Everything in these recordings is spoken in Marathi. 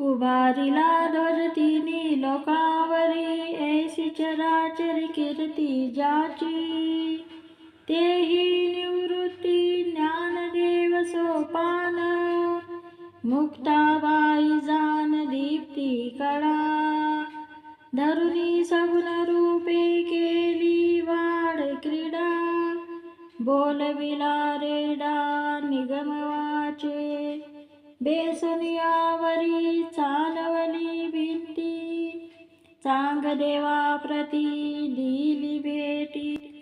उभारिला धरतीनी तिनी लोकावरी ऐसी चराचर कीर्ती ज्याची. तेही निवृत्ती ज्ञानदेव सोपान मुक्ताबाई जान दीप्ती कळा. धरुणी सगुण रूपे केली वाढ क्रीडा बोलविला रेडा निगमवा बेसुनियावरी चालवली भिंती चांग देवा प्रती दिली भेटी.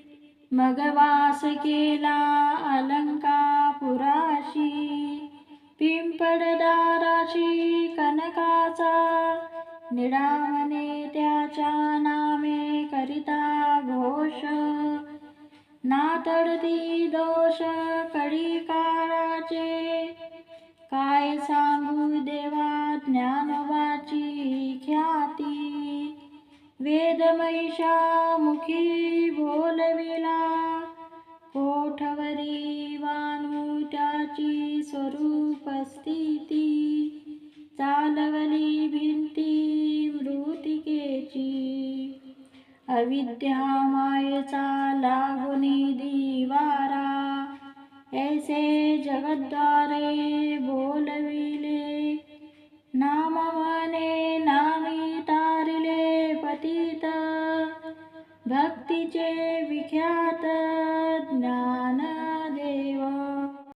मग वास केला अलंकापुराशी पिंपडदाराशी कनकाचा. निडामने त्याच्या नामे करिता घोष. नातडती दोष कडी काळाचे सांगू देवा ज्ञानवाची ख्याती. वेदमहिषा मुखी बोलविला. कोठवरी वानू त्याची स्वरूप स्थिती चालवली भिंती मृतिकेची. अविद्या मायेचा लाभ जगद्वारे बोलविले नामवने नामी तारिले पतित भक्तीचे विख्यात